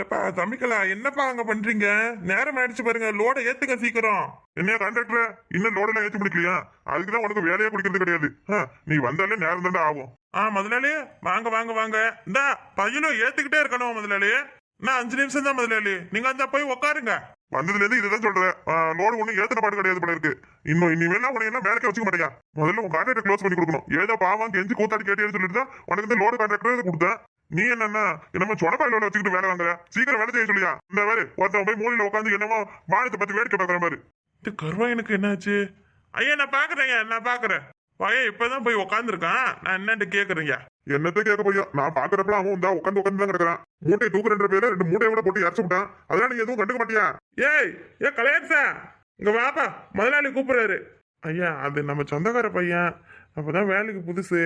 ஏப்பா தம்பிக்கலா என்னப்பா அங்க பண்றீங்க? நேரம் ஆயிடுச்சு பாருங்க லோட ஏத்துங்க சீக்கிரம். என்ன கண்டக்டர் இன்னும் லோட எல்லாம் ஏத்தி முடிக்கலையா? அதுக்குதான் உனக்கு வேலையே குடிக்கிறது கிடையாது. நீ வந்தாலே நேரம் தாண்டா ஆகும். ஆ முதலாளி வாங்க வாங்க வாங்க. இந்த பையனும் ஏத்துக்கிட்டே இருக்கணும் முதலாளி. நான் அஞ்சு நிமிஷம் தான் முதலாளி. நீங்க அந்த போய் உட்காருங்க வந்ததுல இருந்து இதுதான் சொல்றேன். லோடு ஒண்ணு ஏத்துன பாடு கிடையாது போல இருக்கு. இன்னும் இனிமேல் உன்னை எல்லாம் வேலைக்கு வச்சுக்க மாட்டேங்க முதல்ல உன் கான்ட்ராக்ட் க்ளோஸ் பண்ணி கொடுக்கணும். ஏதோ பாவம் கெஞ்சி கூத்தாடி கேட்டேன்னு சொல்லிட்டு தான் உனக்கு இந்த லோடு கான்ட்ராக்டர் கொடுத்தேன். நீ என்னன்னா என்னமோ சொடப்பாயில வச்சுக்கிட்டு வேலை வாங்குற? சீக்கிரம் வேலை செய்ய சொல்லியா? இந்த வேறு ஒருத்தன் போய் மூலையில உட்காந்து என்னமோ வானத்தை பத்தி வேடிக்கை பார்க்குற மாதிரி இது கருவாயனுக்கு என்னாச்சு? ஐயா நான் பாக்குறேங்க நான் பாக்குறேன். பையன் இப்பதான் போய் உட்காந்துருக்கான் நான் என்னன்னு கேக்குறீங்க என்னத்த கேட்க போய் நான் பாக்குறப்ப அவன் தான் உட்காந்து உட்காந்து தான் கிடக்குறான். மூட்டை தூக்குறன்ற பேர்ல ரெண்டு மூட்டையை கூட போட்டு இறச்சு விட்டான். அதெல்லாம் நீ எதுவும் கண்டுக்க மாட்டியா? ஏய் ஏ கலையரசா இங்க வாப்பா முதலாளி கூப்பிடுறாரு. ஐயா அது நம்ம சொந்தக்கார பையன். அப்பதான் வேலைக்கு புதுசு.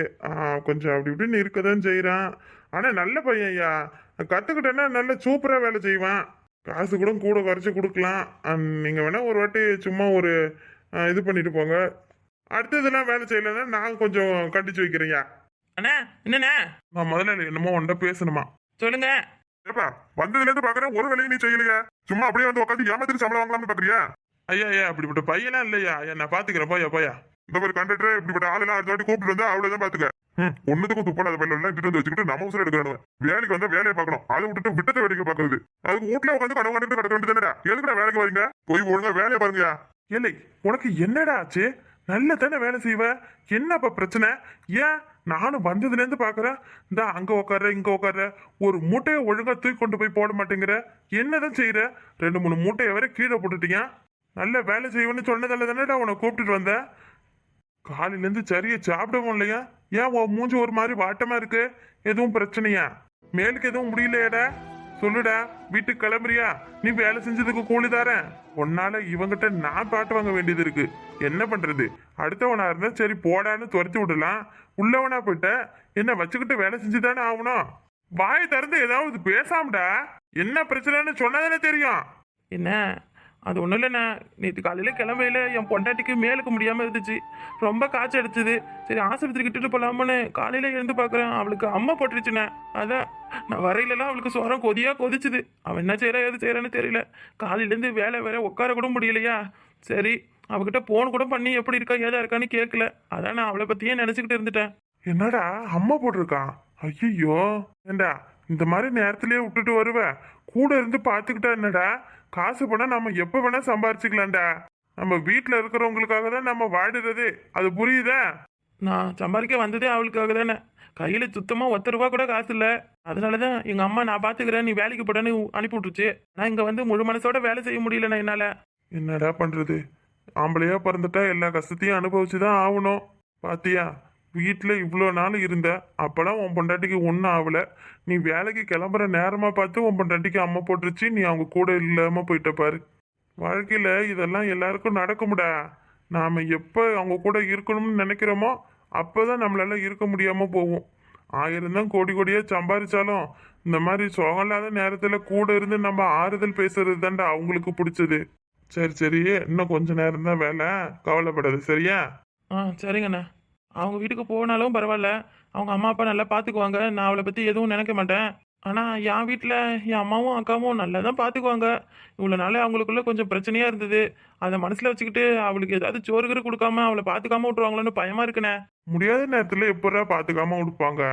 கொஞ்சம் அப்படி இப்படின்னு இருக்கதான் செய்யறான் ஆனா நல்ல பையன் ஐயா கத்துக்கிட்டேன்னா நல்ல சூப்பரா வேலை செய்வான். காசு கூட கூட குறைச்சி கொடுக்கலாம். ஆ, நீங்க வேணா ஒரு வாட்டி சும்மா ஒரு இது பண்ணிட்டு போங்க. அடுத்ததெல்லாம் வேலை செய்யலைன்னா நான் கொஞ்சம் கண்டிச்சு வைக்கிறேன்யா. அண்ணா என்னண்ணா? நான் முதல்ல என்னமோ உன்ட பேசணுமா? சொல்லுங்க. ஏப்பா வந்ததுல இருந்து பாக்குறேன் ஒரு வேலையும் நீ செய்யலையா? சும்மா அப்படியே வந்து உட்காந்து ஏமாத்திட்டு சம்பளம் வாங்கலாம்னு பாக்குறியா? ஐயா ஐயா அப்படிப்பட்ட பையனா இல்லையா? ஐயா நான் பாத்துக்கிறேன் போயா போயா இந்த மாதிரி கண்டக்டர் இப்படிப்பட்ட ஆளெல்லாம் அடுத்த வாட்டி கூப்பிட்டு வந்தா அவ்வளவுதான் பாத்துக்க. ஒன்னுக்கும் துப்பாத பயில எல்லாம் இட்டு வந்து வச்சுக்கிட்டு நம்ம உசுர எடுக்கணும். வேலைக்கு வந்தா வேலையை பார்க்கணும். அதை விட்டுட்டு விட்டத்தை வேடிக்கை பாக்குறது அதுக்கு வீட்டுல உட்காந்து கனவு கண்டுட்டு கிடக்க வேண்டியதுடா எதுக்குடா வேலைக்கு வரீங்க? போய் ஒழுங்கா வேலையை பாருங்க. இல்லை உனக்கு என்னடா ஆச்சு? நல்ல தானே வேலை செய்வ? என்னப்பா பிரச்சனை? ஏன்? நானும் வந்ததுல இருந்து பாக்குறேன். இந்த அங்க உட்கார்ற இங்க உட்கார்ற ஒரு மூட்டையை ஒழுங்கா தூக்கி கொண்டு போய் போட மாட்டேங்கிற. என்னதான் செய்யற ரெண்டு மூணு மூட்டையை வரை கீழே போட்டுட்டீங்க நல்ல வேலை செய்வேன்னு சொன்னதால தானேடா உன்னை கூப்பிட்டுட்டு வந்தேன் காலையில இருந்து சரியா சாப்பிடவும் இல்லையா? ஏன் உன் மூஞ்சி ஒரு மாதிரி வாட்டமா இருக்கு? எதுவும் பிரச்சனையா? மேலுக்கு எதுவும் முடியலையாடா? சொல்லுடா வீட்டுக்கு கிளம்புறியா? நீ வேலை செஞ்சதுக்கு கூலி தரேன் உன்னால இவங்கிட்ட நான் பாட்டு வாங்க வேண்டியது இருக்கு. என்ன பண்றது? அடுத்தவனா இருந்தா சரி போடான்னு துரத்தி விடலாம். உள்ளவனா போயிட்ட என்ன வச்சுக்கிட்டு வேலை செஞ்சுதானே ஆகணும்? வாய் திறந்து ஏதாவது பேசாமடா. என்ன பிரச்சனைன்னு சொன்னதானே தெரியும். என்ன? அது ஒன்றும் இல்லைண்ணா. நேற்று காலையில் கிளம்பையில என் பொண்டாட்டிக்கு மேலுக்கு முடியாமல் இருந்துச்சு. ரொம்ப காய்ச்சல் சரி ஆஸ்பத்திரிக்கு இட்டுட்டு போகலாமான்னு காலையில் எழுந்து பார்க்குறேன் அவளுக்கு அம்மா போட்டுருச்சுண்ணே. அதான் நான் வரையிலலாம் அவளுக்கு சொரம் கொதியாக கொதிச்சுது. அவன் என்ன செய்கிறா எது செய்கிறான்னு தெரியல. காலையிலேருந்து வேலை வேற உட்கார கூட முடியலையா? சரி அவகிட்ட ஃபோன் கூட பண்ணி எப்படி இருக்கா ஏதா இருக்கான்னு கேட்கல அதான் நான் அவளை பற்றியே நினச்சிக்கிட்டு இருந்துட்டேன். என்னடா அம்மா போட்டிருக்கான்? ஐயோ ஏண்டா இந்த மாதிரி நேரத்திலேயே விட்டுட்டு வருவ? கூட இருந்து பார்த்துக்கிட்டா என்னடா? காசு பணம் நம்ம எப்ப வேணா சம்பாரிச்சுக்கலாம்டா. நம்ம வீட்டுல இருக்கிறவங்களுக்காக தான் நம்ம வாடுறது. அது புரியுதா? நான் சம்பாதிக்க வந்ததே அவளுக்காக தானே. கையில் சுத்தமாக ஒத்த ரூபா கூட காசு இல்லை. அதனால தான் எங்கள் அம்மா நான் பார்த்துக்கிறேன் நீ வேலைக்கு போடன்னு அனுப்பி விட்டுருச்சு. நான் இங்கே வந்து முழு மனசோட வேலை செய்ய முடியலண்ணா என்னால். என்னடா பண்றது? ஆம்பளையா பிறந்துட்டா எல்லா கஷ்டத்தையும் அனுபவிச்சுதான் ஆகணும். பாத்தியா? வீட்டில் இவ்வளோ நாள் இருந்த அப்போலாம் உன் பொண்டாட்டிக்கு ஒன்றும் ஆகலை நீ வேலைக்கு கிளம்புற நேரமாக பார்த்து உன் பொண்டாட்டிக்கு அம்மா போட்டுருச்சு நீ அவங்க கூட இல்லாமல் போயிட்ட பாரு. வாழ்க்கையில் இதெல்லாம் எல்லாருக்கும் நடக்கும்டா. நாம் எப்போ அவங்க கூட இருக்கணும்னு நினைக்கிறோமோ அப்போ தான் நம்மளால இருக்க முடியாமல் போகும். ஆயிரம் தான் கோடி கோடியாக சம்பாரிச்சாலும் இந்த மாதிரி சுகம் இல்லாத நேரத்தில் கூட இருந்து நம்ம ஆறுதல் பேசுறது தான்டா அவங்களுக்கு பிடிச்சது. சரி சரி இன்னும் கொஞ்ச நேரம் தான் வேலை. கவலைப்படாது சரியா? ஆ சரிங்கண்ணா. அவங்க வீட்டுக்கு போனாலும் பரவாயில்ல. அவங்க அம்மா அப்பா நல்லா பார்த்துக்குவாங்க நான் அவளை பற்றி எதுவும் நினைக்க மாட்டேன். ஆனால் என் வீட்டில் என் அம்மாவும் அக்காவும் நல்லா தான் பார்த்துக்குவாங்க இவ்வளோ நாள் அவங்களுக்குள்ள கொஞ்சம் பிரச்சனையாக இருந்தது. அதை மனசில் வச்சுக்கிட்டு அவளுக்கு ஏதாவது சோறு கீறு கொடுக்காம அவளை பார்த்துக்காம விட்ருவாங்களோன்னு பயமாக இருக்குண்ணே. முடியாத நேரத்தில் எப்படா பார்த்துக்காம விடுப்பாங்க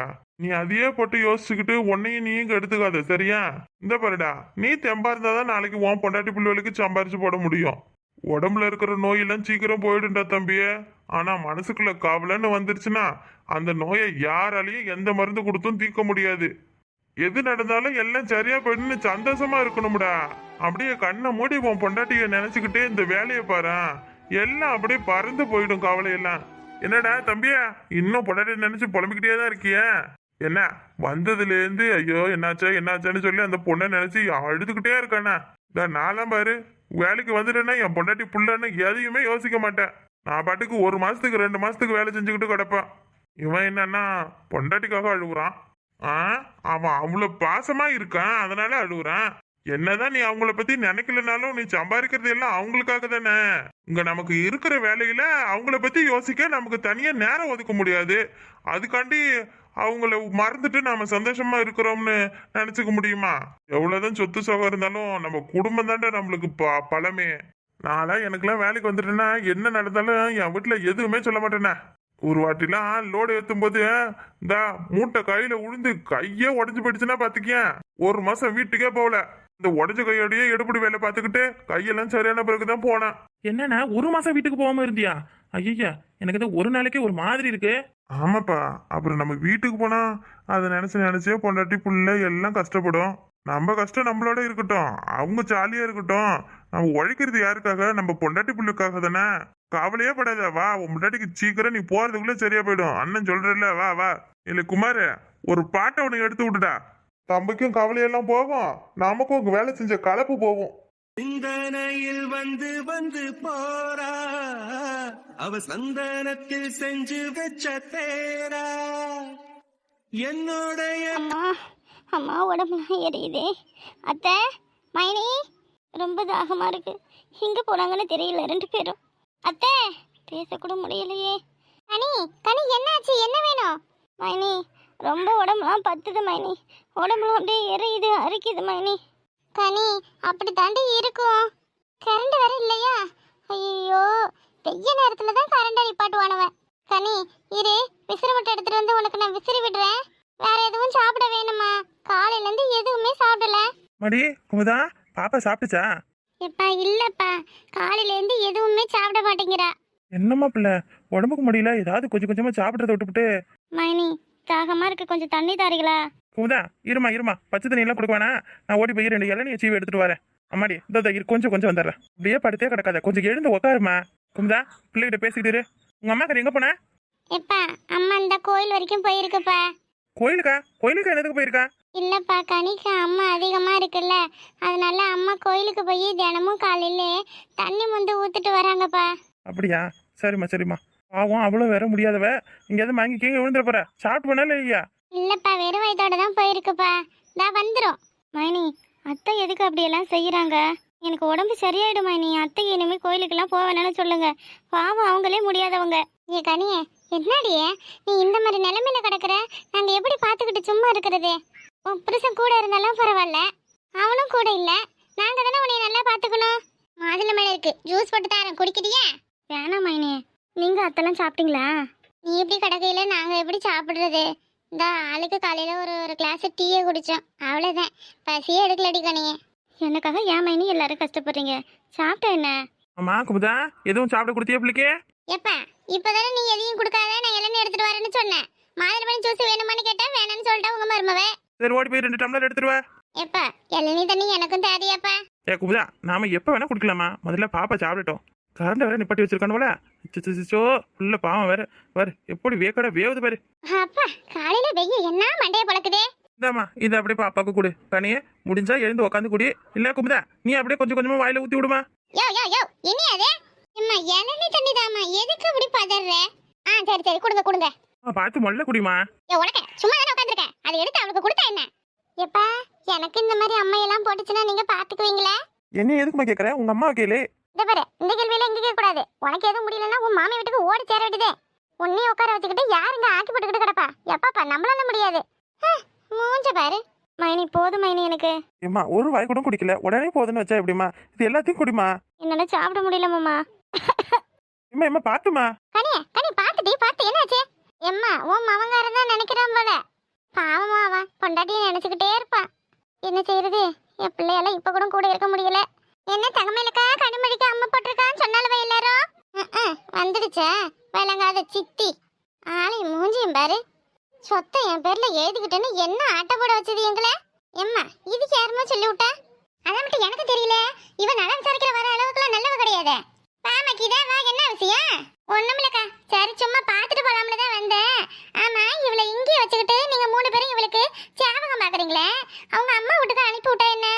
நீ அதையே போட்டு யோசிச்சுக்கிட்டு உன்னையும் நீயும் கெடுத்துக்காத சரியா? இந்த பாருடா நீ தெம்பா இருந்தாதான் நாளைக்கு உன் பொண்டாட்டி பிள்ளைகளுக்கு சம்பாரிச்சு போட முடியும். உடம்புல இருக்கிற நோயெல்லாம் சீக்கிரம் போயிடும்டா தம்பியே. ஆனா மனசுக்குள்ள கவலைன்னு வந்துருச்சுன்னா அந்த நோயை யாராலையும் எந்த மருந்து கொடுத்தும் தீர்க்க முடியாது. எது நடந்தாலும் எல்லாம் சரியா போயிடுன்னு சந்தோஷமா இருக்கணும்டா. அப்படியே கண்ணை மூடி உன் பொண்டாட்டிய நினைச்சுக்கிட்டே இந்த வேலையை பாரு. எல்லாம் அப்படியே பறந்து போயிடும் கவலையெல்லாம். என்னடா தம்பியா இன்னும் பொண்டாட்டிய நினைச்சு புலம்பிக்கிட்டே தான் இருக்கிய? என்ன வந்ததுல இருந்து ஐயோ என்னாச்சா என்னாச்சான்னு சொல்லி அந்த பொண்ணை நினைச்சு அழுதுகிட்டே இருக்கானா. இந்த நான்லாம் பாரு. வேலைக்கு வந்துட்டேன்னா என் பொண்டாட்டி புள்ளன்னு எதையுமே யோசிக்க மாட்டேன். நான் பாட்டுக்கு ஒரு மாதத்துக்கு ரெண்டு மாதத்துக்கு வேலை செஞ்சுக்கிட்டு கிடப்பேன். இவன் என்னன்னா பொண்டாட்டிக்காக அழுகுறான். ஆ அவன் அவ்வளோ பாசமாக இருக்கான் அதனால அழுகுறான். என்னதான் நீ அவங்கள பத்தி நினைக்கலனாலும் நீ சம்பாதிக்கிறது எல்லாம் அவங்களுக்காக தானே? இங்க நமக்கு இருக்கிற வேலையில அவங்கள பத்தி யோசிக்க நமக்கு தனியா நேரம் ஒதுக்க முடியாது. அதுக்காண்டி அவங்கள மறந்துட்டு நாம சந்தோஷமா இருக்கிறோம்னு நினைச்சுக்க முடியுமா? எவ்வளவுதான் சொத்து சோகம் இருந்தாலும் நம்ம குடும்பம் தாண்ட நம்மளுக்கு ப- பழமே. நான்லாம் எனக்கெல்லாம் வேலைக்கு வந்துட்டேன்னா என்ன நடந்தாலும் என் வீட்டுல எதுவுமே சொல்ல மாட்டேனே. ஒரு வாட்டிலாம் லோடு ஏத்தும் போது இந்த மூட்டை கையில உளுந்து கையே உடஞ்சு போயிடுச்சுன்னா பாத்துக்கியேன் ஒரு மாசம் வீட்டுக்கே போகல. இந்த உடஞ்ச கையோடயே எடுபடி வேலை பார்த்துக்கிட்டு கையெல்லாம் சரியான பிறகுதான் போனேன். என்னண்ணா ஒரு மாசம் வீட்டுக்கு போகாம இருந்தியா? ஐயா எனக்கு இது ஒரு நாளைக்கே ஒரு மாதிரி இருக்கு. ஆமாப்பா அப்புறம் நம்ம வீட்டுக்கு போனா அதை நினைச்சு நினைச்சே பொண்டாட்டி புள்ள எல்லாம் கஷ்டப்படும். நம்ம கஷ்டம் நம்மளோட இருக்கட்டும். அவங்க ஜாலியா இருக்கட்டும். நம்ம உழைக்கிறது யாருக்காக? நம்ம பொண்டாட்டி புள்ளுக்காக தானே. கவலையே படாத வா உன் பொண்டாட்டிக்கு சீக்கிரம் நீ போறதுக்குள்ள சரியா போயிடும். அண்ணன் சொல்றல வா வா. இல்ல குமார் ஒரு பாட்டை உனக்கு எடுத்து விட்டுடா. தம்பிக்கும் கவலையெல்லாம் போகும். நமக்கும் உங்க வேலை செஞ்ச கலப்பு போகும். சிந்தனையில் வந்து வந்து போறா. அவ சந்தனத்தில் செஞ்சு வச்ச தேரா என்னுடைய அம்மா அம்மா உடம்புலாம் எரியுதே. அத்தை மைனி ரொம்ப தாகமாக இருக்கு. எங்கே போனாங்கன்னு தெரியல ரெண்டு பேரும். அத்தை பேசக்கூட முடியலையே. கனி கனி என்னாச்சு? என்ன வேணும்? மைனி ரொம்ப உடம்புலாம் பத்துது மைனி உடம்புலாம் அப்படியே எரியுது அரிக்குது மைனி கனி அப்படி தாண்டி இருக்கும். கரண்ட் வர இல்லையா? ஐயோ வெய்ய நேரத்தில் தான் கரண்டை நிப்பாட்டுவானவன். கனி இரு விசிறி மட்டும் எடுத்துட்டு வந்து உனக்கு நான் விசிறி விடுறேன். வேற எதுவும் சாப்பிட வேணுமா? காலையில இருந்து எதுவுமே சாப்பிடல. மடி குமுதா பாப்பா சாப்பிட்டுச்சா? எப்பா இல்லப்பா. காலையில இருந்து எதுவுமே சாப்பிட மாட்டேங்கிறா. என்னம்மா பிள்ளை? உடம்புக்கு முடியல ஏதாவது கொஞ்சம் கொஞ்சமா சாப்பிட்றத விட்டுப்புட்டு. மைனி தாகமா இருக்கு கொஞ்சம் தண்ணி தாரீங்களா? குமுதா இருமா இருமா. பச்சை தண்ணி எல்லாம் கொடுக்க வேணாம். நான் ஓடி போய் ரெண்டு இளநியை சீவி எடுத்துட்டு வரேன். அம்மாடி இந்த இரு கொஞ்சம் கொஞ்சம் வந்துடுறேன். அப்படியே படுத்தே கிடக்காத. கொஞ்சம் எழுந்து உட்காருமா குமுதா பிள்ளைகிட்ட பேசிக்கிட்டு இரு. உங்க அம்மா கறி எங்க போன? எப்பா அம்மா இந்த கோயில் வரைக்கும் போயிருக்குப்பா. கோயிலுக்கா? கோயிலுக்கு? என்னதுக்கு போயிருக்கா? இல்லப்பா கனிக்கு அம்மா அதிகமா இருக்குல்ல. அதனால அம்மா கோயிலுக்கு போய் தினமும் காலையில தண்ணி முந்து ஊத்துட்டு வராங்கப்பா. அப்படியா? சரிம்மா சரிம்மா. பாவம் அவ்வளோ வேற முடியாதவ. எங்கேயாவது வாங்கி கீங்க விழுந்துட போற. சாப்பிட்டு வேணாலும் இல்லையா? இல்லப்பா வெறும் வயதோட தான் போயிருக்குப்பா. தா வந்துரும். மைனி அத்தை எதுக்கு அப்படியெல்லாம் செய்யறாங்க எனக்கு உடம்பு சரியாயிடும் மைனி. அத்தை இனிமே கோயிலுக்கெல்லாம் போக வேணாம்னு சொல்லுங்க. பாவம் அவங்களே முடியாதவங்க. ஏ கனியே என்னடியே நீ இந்த மாதிரி நிலைமையில கிடக்குற? நாங்க எப்படி பார்த்துக்கிட்டு சும்மா இருக்கிறது? உன் புருஷன் கூட இருந்தாலும் பரவாயில்ல. அவனும் கூட இல்ல. நாங்க தானே உன்னை நல்லா பார்த்துக்கணும் மாதுளை மேல இருக்கு. ஜூஸ் போட்டு தரேன் குடிக்கிறியா? வேணாம் மைனி. நீங்க அத்தெல்லாம் சாப்பிட்டீங்களா? நீ எப்படி கிடக்கையில நாங்க எப்படி சாப்பிடுறது? இந்த ஆளுக்கு காலையில ஒரு ஒரு கிளாஸ் டீயே குடிச்சோம். அவ்வளவுதான். பசியே எடுக்கலடி கனியே எனக்காக ஏன் மைனி எல்லாரும் கஷ்டப்படுறீங்க? சாப்பிட்ட என்ன? அம்மா குமுதா எதுவும் சாப்பிட கொடுத்தியா பிள்ளைக்கு? எப்ப இப்பதானே நீ எதையும் கொடுக்காத? நான் இளநீ எடுத்துட்டு வரேன்னு சொன்னேன். மாதுளம்பழம் ஜூஸ் வேணுமான்னு கேட்டா வேணாம்னு சொல்லிட்டா உங்க மருமவே. சரி ஓடி போய் ரெண்டு டம்ளர் எடுத்துட்டு வா. எப்ப இளநீ தண்ணி எனக்கும் தேவையாப்பா ஏ குமுதா நாம எப்போ வேணா குடிக்கலாமா முதல்ல பாப்பா சாப்பிடட்டும். கரண்ட் வேற நிப்பாட்டி வச்சிருக்கானுவல சிச்சோ உள்ள பாவம் வேற. வேற எப்படி வேக்கடா வேவுது பாரு. அப்பா காலையில வெய்ய என்ன மண்டைய பழக்குதே? இந்தாம்மா இது அப்படியே பாப்பாக்கு கொடு. தனியே முடிஞ்சா எழுந்து உட்காந்து குடி. இல்ல குமுதா நீ அப்படியே கொஞ்சம் கொஞ்சமா வாயில ஊத்தி விடுமா. யோ யோ யோ என்ன அது அம்மா இளநீ தண்ணி தாம்மா எதுக்கு இப்படி பதற ஆ சரி சரி கொடுங்க கொடுங்க. பார்த்து மொல்ல குடிமா ஏ உனக்கு சும்மா தானே உட்காந்துருக்க அதை எடுத்து அவளுக்கு கொடுத்தா என்ன? எப்பா எனக்கு இந்த மாதிரி அம்மா எல்லாம் போட்டுச்சுன்னா நீங்க பாத்துக்குவீங்களா என்ன எதுக்குமா கேக்குற? உங்க அம்மா கேளு. இந்த பாரு இந்த கேள்வியில இங்க கேட்க கூடாது உனக்கு எதுவும் முடியலன்னா உன் மாமி வீட்டுக்கு ஓடி சேர வேண்டியதே. உன்னையும் உட்கார வச்சுக்கிட்டு யாருங்க ஆக்கி போட்டுக்கிட்டு கிடப்பா? எப்பாப்பா நம்மளால முடியாது. ஹ், மூஞ்ச பாரு. மைனி போதும் மைனி எனக்கு. ஏம்மா ஒரு வாய் கூட குடிக்கல. உடனே போதுன்னு வச்சா எப்படிமா இது எல்லாத்தையும் குடிமா என்னால சாப்பிட முடியல மாமா. ஏம்மா ஏம்மா பாத்துமா கனியே கனி பாத்துட்டி பார்த்து என்னாச்சு? எம்மா உன் மவங்காரன் தான் நினைக்கிறான் போல. பாவமா அவன் பொண்டாட்டியை நினைச்சுக்கிட்டே இருப்பான். என்ன செய்யறது என் பிள்ளையால இப்ப கூட கூட இருக்க முடியல. என்ன தகமையிலக்கா கனிமொழிக்கு அம்மா போட்டிருக்கான்னு சொன்னாலும் எல்லாரும்? வந்துடுச்சா. விளங்காத சித்தி. ஆளை மூஞ்சியும் பாரு. சொத்தை என் பேர்ல எழுதிக்கிட்டேன்னு என்ன ஆட்ட போட வச்சது எங்களை? எம்மா இதுக்கு யாருமா சொல்லி விட்டா அதை மட்டும் எனக்கு தெரியல. இவன் நலம் விசாரிக்கிற வர அளவுக்குலாம் நல்லவ கிடையாது. பாமக்கிதா வா என்ன விஷயம்? ஒண்ணுமில்லக்கா. சரி சும்மா பார்த்துட்டு போலாம்னு தான் வந்தேன். ஆமா இவளை இங்கே வச்சுக்கிட்டு நீங்க மூணு பேரும் இவளுக்கு ஞாபகம் பாக்குறீங்களே அவங்க அம்மா வீட்டுக்கு அனுப்பி விட்டா என்ன?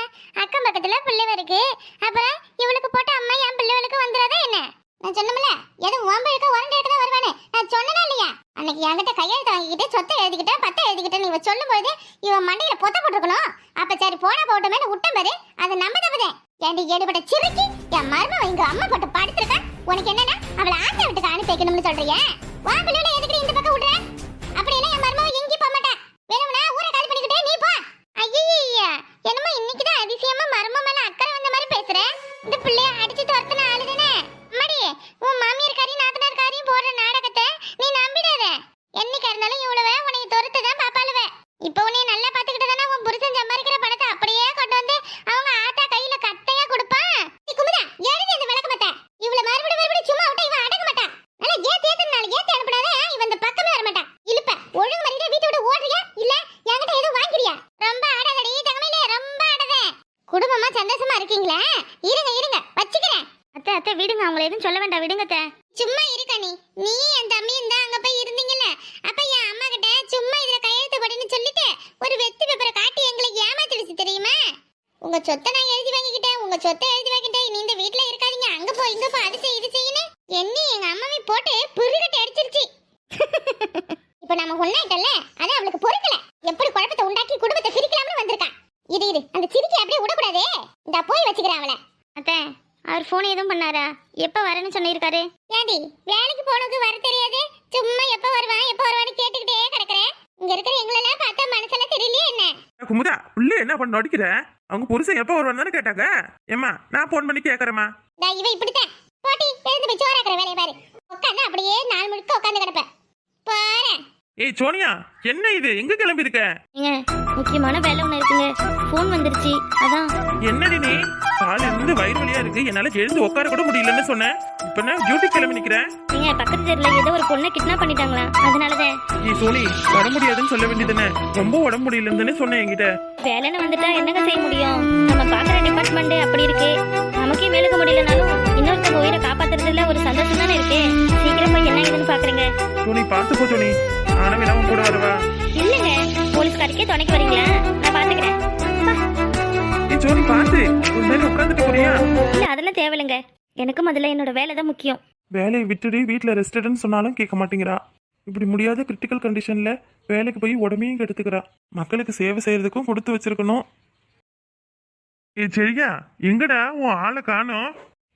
சந்தோஷமா இருக்கீங்களா? இருங்க இருங்க வச்சுக்கிறேன். அத்தை அத்தை விடுங்க அவங்கள எதுவும் சொல்ல வேண்டாம். விடுங்க அத்தை. சும்மா இருக்க நீ. நீ என் தம்பியும் தான் அங்க போய் இருந்தீங்கல்ல? அப்ப என் அம்மா கிட்ட சும்மா இதுல கையெழுத்து போடுன்னு சொல்லிட்டு ஒரு வெத்து பேப்பரை காட்டி எங்களை ஏமாத்திடுச்சு தெரியுமா? உங்க சொத்தை நான் எழுதி வாங்கிக்கிட்டேன். உங்க சொத்தை எழுதி வாங்கிட்டேன் நீ இந்த வீட்ல இருக்காதீங்க. அங்க போ இங்க போ. அது செய் இது செய்யணும் என்ன எங்க அம்மாவை போட்டு புருகட்டு அடிச்சிருச்சு இப்ப நம்ம ஒண்ணாயிட்டல அது அவளுக்கு பொறுக்கல எப்படி குழப்பத்தை உண்டாக்கி குடும்பத்தை பிரிக்கலாம்னு வந்திருக்கா இரு இரு அந்த சிரிக்கி அப்படியே விடக்கூடாதே இந்த போய் வச்சுக்கிறேன் அவளை அத்தை அவர் ஃபோன் எதுவும் பண்ணாரா? எப்ப வரேன்னு சொல்லியிருக்காரு ஏடி வேலைக்கு போனதுக்கு வர தெரியாது? சும்மா எப்ப வருவான் எப்ப வருவான்னு கேட்டுக்கிட்டே கிடக்குறேன் இங்க இருக்கிற எங்களெல்லாம் பார்த்தா மனசெல்லாம் தெரியலையே என்ன? குமுதா உள்ள என்ன பண்ண அடிக்கிற அவங்க புருஷன் எப்போ வருவான்னு கேட்டாங்க. ஏம்மா நான் ஃபோன் பண்ணி கேட்கறேம்மா டா இவ இப்படித்தான். போட்டி எழுந்து போய் சோறாக்குற வேலையை பாரு. உட்காந்து அப்படியே நாள் முழுக்க உட்காந்து கிடப்ப பாரு ஏய் சோனியா என்ன இது? எங்க கிளம்பி இருக்க ஏங்க முக்கியமான வேலை ஒன்று இருக்குங்க. ஃபோன் வந்துருச்சு. அதான். என்னடி நீ? காலையில இருந்து வயிறு வலியா இருக்கு. என்னால எழுந்து உட்கார கூட முடியலன்னு சொன்னேன் இப்ப என்ன டியூட்டி கிளம்பி நிக்கிறேன் ஏங்க பக்கத்து தெருல ஏதோ ஒரு பொண்ணை கிட்னாப் பண்ணிட்டாங்களா? அதனாலதான். ஏய் சோனி வர முடியாதுன்னு சொல்ல வேண்டியதுன்னு ரொம்ப உடம்பு முடியலன்னு சொன்னேன் என்கிட்ட. வேலைன்னு வந்துட்டா என்னங்க செய்ய முடியும்? நம்ம பாக்குற டிபார்ட்மெண்ட் அப்படி இருக்கு. நமக்கே வேலைக்கு முடியலனாலும் இன்னொருத்தங்க உயிரை காப்பாத்துறதுல ஒரு சந்தோஷம் தானே இருக்கு. சீக்கிரம் போய் என்ன ஏதுன்னு பாக்குறீங்க. சோனி பார்த்து போ சோனி உன் கூட வருவா? இல்லைங்க. போலீஸ்காரிக்கே துணைக்கு வரீங்களா? நான் பாத்துக்கிறேன். சோனி நேரம் உட்காந்துட்டு போறியா? இல்ல அதெல்லாம் தேவையில்லைங்க. எனக்கு முதல்ல என்னோட வேலை தான் முக்கியம். வேலையை விட்டுடு வீட்டில் ரெஸ்டடுன்னு சொன்னாலும் கேட்க மாட்டேங்கிறா. இப்படி முடியாத கிரிட்டிக்கல் கண்டிஷன்ல வேலைக்கு போய் உடம்பையும் கெடுத்துக்கிறா. மக்களுக்கு சேவை செய்யறதுக்கும் கொடுத்து வச்சிருக்கணும். ஏ சரியா எங்கடா உன் ஆளை காணோம்?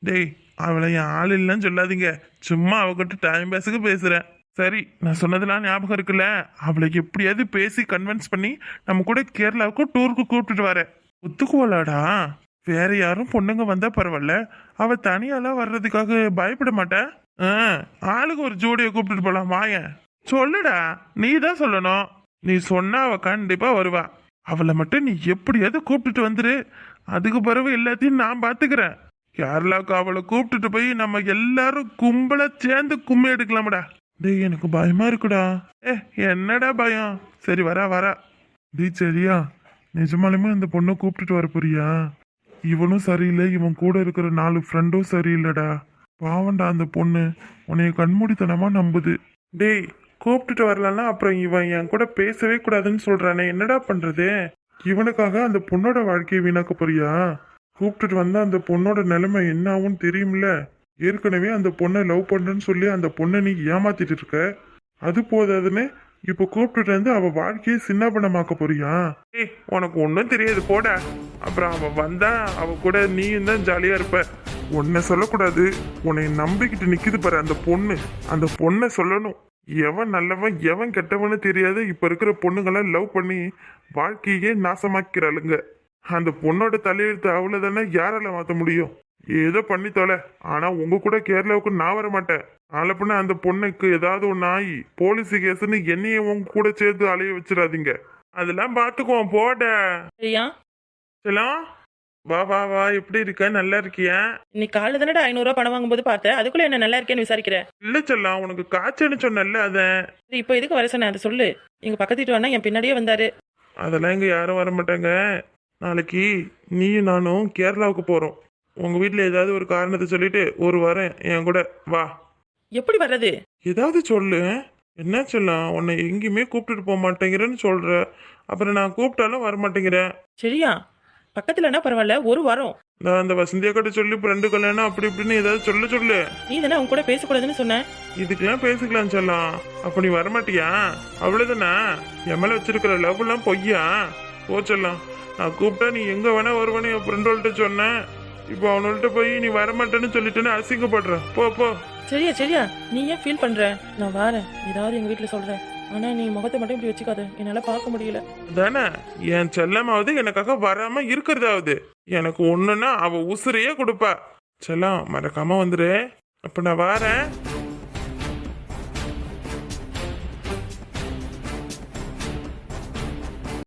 டேய் அவளை என் ஆள் இல்லைன்னு சொல்லாதீங்க. சும்மா அவகிட்ட டைம் பேஸுக்கு பேசுறேன். சரி நான் சொன்னதெல்லாம் ஞாபகம் இருக்குல்ல? அவளை எப்படியாவது பேசி கன்வின்ஸ் பண்ணி நம்ம கூட கேரளாவுக்கு டூருக்கு கூப்பிட்டுட்டு வரேன். ஒத்துக்குவலாடா வேற யாரும் பொண்ணுங்க வந்தா பரவாயில்ல. அவ தனியாலாம் வர்றதுக்காக பயப்பட மாட்டேன் ஆளுக்கு ஒரு ஜோடியை கூப்பிட்டுட்டு போலாம் வாயேன் சொல்லுடா நீ தான் சொல்லணும். நீ சொன்னா அவ கண்டிப்பா வருவா. அவளை மட்டும் நீ எப்படியாவது கூப்பிட்டுட்டு வந்துரு. அதுக்கு பிறகு எல்லாத்தையும் நான் பாத்துக்கிறேன். கேரளாவுக்கு அவளை கூப்பிட்டுட்டு போய் நம்ம எல்லாரும் கும்பலா சேர்ந்து கும்மி எடுக்கலாம்டா டேய் எனக்கு பயமா இருக்குடா. ஏ என்னடா பயம்? சரி வரா வரா. டேய் சரியா. நிஜமாலுமே அந்த பொண்ணை கூப்பிட்டுட்டு வர போறியா? இவனும் சரியில்லை இவன் கூட இருக்கிற நாலு ஃப்ரெண்டும் சரியில்லைடா. பாவண்டா அந்த பொண்ணு. உன்னைய கண்மூடித்தனமா நம்புது. டேய் கூப்பிட்டுட்டு வரலன்னா அப்புறம் இவன் என் கூட பேசவே கூடாதுன்னு சொல்றானே. என்னடா பண்றது? இவனுக்காக அந்த பொண்ணோட வாழ்க்கையை வீணாக்க போறியா? கூப்பிட்டுட்டு வந்தா அந்த பொண்ணோட நிலைமை என்ன ஆகும்னு தெரியும்ல. ஏற்கனவே அந்த பொண்ணை லவ் பண்றேன்னு சொல்லி அந்த பொண்ணை நீ ஏமாத்திட்டு இருக்க? அது போதாதுன்னு இப்போ கூப்பிட்டுட்டு வந்து அவ வாழ்க்கையை சின்னபணமாக்க போறியா? ஏய் உனக்கு ஒன்றும் தெரியாது போட. அப்புறம் அவ வந்தா அவ கூட நீயும் தான் ஜாலியா இருப்ப. உன்னை சொல்லக்கூடாது. உன்னை நம்பிக்கிட்டு நிக்குது பாரு அந்த பொண்ணு. அந்த பொண்ணை சொல்லணும். எவன் நல்லவன் எவன் கெட்டவன்னு தெரியாத இப்ப இருக்கிற பொண்ணுங்கெல்லாம் லவ் பண்ணி வாழ்க்கையே நாசமாக்கிறாளுங்க அந்த பொண்ணோட தலையெழுத்து அவ்வளவுதானே யாரால மாத்த முடியும்? ஏதோ பண்ணி தொலை. ஆனா உங்க கூட கேரளாவுக்கு நான் வர மாட்டேன். ஆலப்புனா அந்த பொண்ணுக்கு ஏதாவது ஒன்று ஆகி போலீஸ் கேஸ்னு என்னைய உங்க கூட சேர்த்து அலைய வச்சிடாதீங்க. அதெல்லாம் பார்த்துக்குவோம் போட. சரியா? செல்லம் வா வா வா எப்படி இருக்க? நல்லா இருக்கியா? இன்னைக்கு காலைல தானடா ஐநூறுரூவா பணம் வாங்கும்போது பார்த்தேன். அதுக்குள்ள என்ன நல்லா இருக்கேன்னு விசாரிக்கிற. இல்ல செல்லம் உனக்கு காய்ச்சல்னு சொன்னல அதான் சரி, இப்போ எதுக்கு வர சொன்னேன்? அதை சொல்லு. எங்க பக்கத்து வீட்டு வேணா என் பின்னாடியே வந்தாரு. அதெல்லாம் இங்க யாரும் வர மாட்டாங்க. நாளைக்கு நீயும் நானும் கேரளாவுக்கு போறோம். உங்க வீட்ல ஏதாவது ஒரு காரணத்தை சொல்லிட்டு ஒரு வாரம் என் கூட வா. எப்படி வர்றது? ஏதாவது சொல்லு. என்ன சொல்லலாம்? உன்னை எங்கேயுமே கூப்பிட்டுட்டு போக மாட்டேங்கிறேன்னு சொல்ற. அப்புறம் நான் கூப்பிட்டாலும் வர மாட்டேங்கிறேன் சரியா பக்கத்துலன்னா பரவாயில்ல? ஒரு வாரம். நான் அந்த வசந்தியா கிட்ட சொல்லி ஃப்ரெண்டு கல்யாணம் அப்படி இப்படின்னு ஏதாவது சொல்ல சொல்லு. நீ தானே அவங்க கூட பேசக்கூடாதுன்னு சொன்ன. இதுக்கெல்லாம் பேசிக்கலாம் சொல்லலாம் அப்ப நீ வரமாட்டியா? அவ்வளவுதானே? என் மேல வச்சிருக்கிற லவ் எல்லாம் பொய்யா? போ சொல்லலாம் நான் கூப்பிட்டா நீ எங்க வேணா வருவேன்னு என் ஃப்ரெண்டோள்கிட்ட சொன்னேன் இப்போ அவனோள்கிட்ட போய் நீ வரமாட்டேன்னு சொல்லிட்டேன்னு அசிங்கப்படுற. போ போ. சரியா சரியா. நீ ஏன் ஃபீல் பண்ற? நான் வரேன். ஏதாவது எங்க வீட்ல சொல்றேன். ஆனா நீ முகத்தை மட்டும் இப்படி வச்சுக்காத. என்னால பார்க்க முடியல. தானே என் செல்லமாவது எனக்காக வராம இருக்கிறதாவது. எனக்கு ஒண்ணுன்னா அவ உசுரையே கொடுப்பா. செல்லம் மறக்காம வந்துரு. அப்ப நான் வாரேன்.